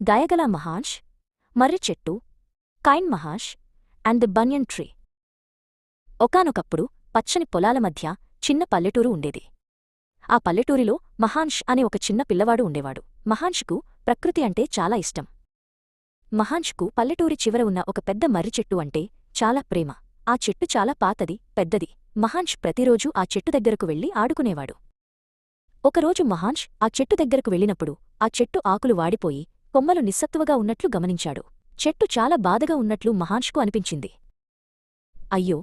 దయగల మహాష్ మర్రి చెట్టు kind Mahash and the banyan tree. ఒకానొకప్పుడు పచ్చని పొలాల మధ్య చిన్న పల్లెటూరు ఉండేది. ఆ పల్లెటూరిలో మహాన్ష్ అనే ఒక చిన్న పిల్లవాడు ఉండేవాడు. మహాన్ష్కు ప్రకృతి అంటే చాలా ఇష్టం. మహాన్ష్కు పల్లెటూరి చివర ఉన్న ఒక పెద్ద మర్రి చెట్టు అంటే చాలా ప్రేమ. ఆ చెట్టు చాలా పాతది పెద్దది. మహాన్ష్ ప్రతిరోజూ ఆ చెట్టు దగ్గరకు వెళ్ళి ఆడుకునేవాడు. ఒకరోజు మహాన్ష్ ఆ చెట్టు దగ్గరకు వెళ్ళినప్పుడు ఆ చెట్టు ఆకులు వాడిపోయి కొమ్మలు నిస్సత్తువగా ఉన్నట్లు గమనించాడు. చెట్టు చాలా బాధగా ఉన్నట్లు మహాన్ష్కు అనిపించింది. అయ్యో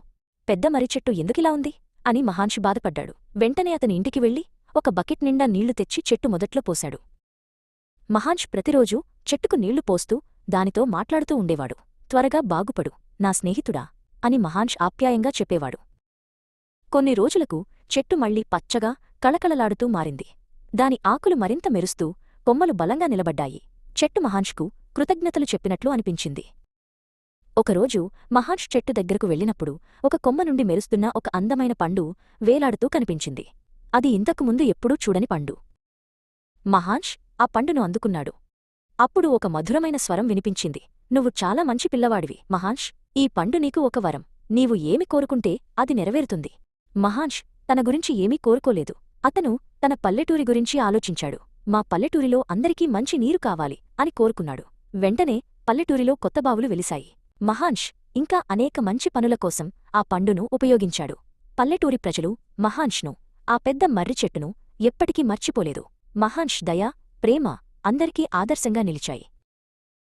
పెద్ద మరిచెట్టు ఎందుకిలా ఉంది? అని మహాన్షు బాధపడ్డాడు. వెంటనే అతని ఇంటికి వెళ్ళి ఒక బకెట్ నిండా నీళ్ళు తెచ్చి చెట్టు మొదట్లో పోశాడు. మహాన్ష్ ప్రతిరోజూ చెట్టుకు నీళ్ళు పోస్తూ దానితో మాట్లాడుతూ ఉండేవాడు. త్వరగా బాగుపడు నా స్నేహితుడా అని మహాన్ష్ ఆప్యాయంగా చెప్పేవాడు. కొన్ని రోజులకు చెట్టు మళ్ళీ పచ్చగా కళకళలాడుతూ మారింది. దాని ఆకులు మరింత మెరుస్తూ కొమ్మలు బలంగా నిలబడ్డాయి. చెట్టు మహాన్ష్కు కృతజ్ఞతలు చెప్పినట్లు అనిపించింది. ఒకరోజు మహాన్ష్ చెట్టు దగ్గరకు వెళ్ళినప్పుడు ఒక కొమ్మ నుండి మెరుస్తున్న ఒక అందమైన పండు వేలాడుతూ కనిపించింది. అది ఇంతకుముందు ఎప్పుడూ చూడని పండు. మహాన్ష్ ఆ పండును అందుకున్నాడు. అప్పుడు ఒక మధురమైన స్వరం వినిపించింది. నువ్వు చాలా మంచి పిల్లవాడివి మహాన్ష్. ఈ పండు నీకు ఒక వరం. నీవు ఏమి కోరుకుంటే అది నెరవేరుతుంది. మహాన్ష్ తన గురించి ఏమీ కోరుకోలేదు. అతను తన పల్లెటూరి గురించి ఆలోచించాడు. మా పల్లెటూరిలో అందరికీ మంచి నీరు కావాలి అని కోరుకున్నాడు. వెంటనే పల్లెటూరిలో కొత్త బావులు వెలిశాయి. మహాంష్ ఇంకా అనేక మంచి పనుల కోసం ఆ పండును ఉపయోగించాడు. పల్లెటూరి ప్రజలు మహాంష్ను ఆ పెద్ద మర్రి చెట్టును ఎప్పటికీ మర్చిపోలేదు. మహాంష్ దయ ప్రేమ అందరికీ ఆదర్శంగా నిలిచాయి.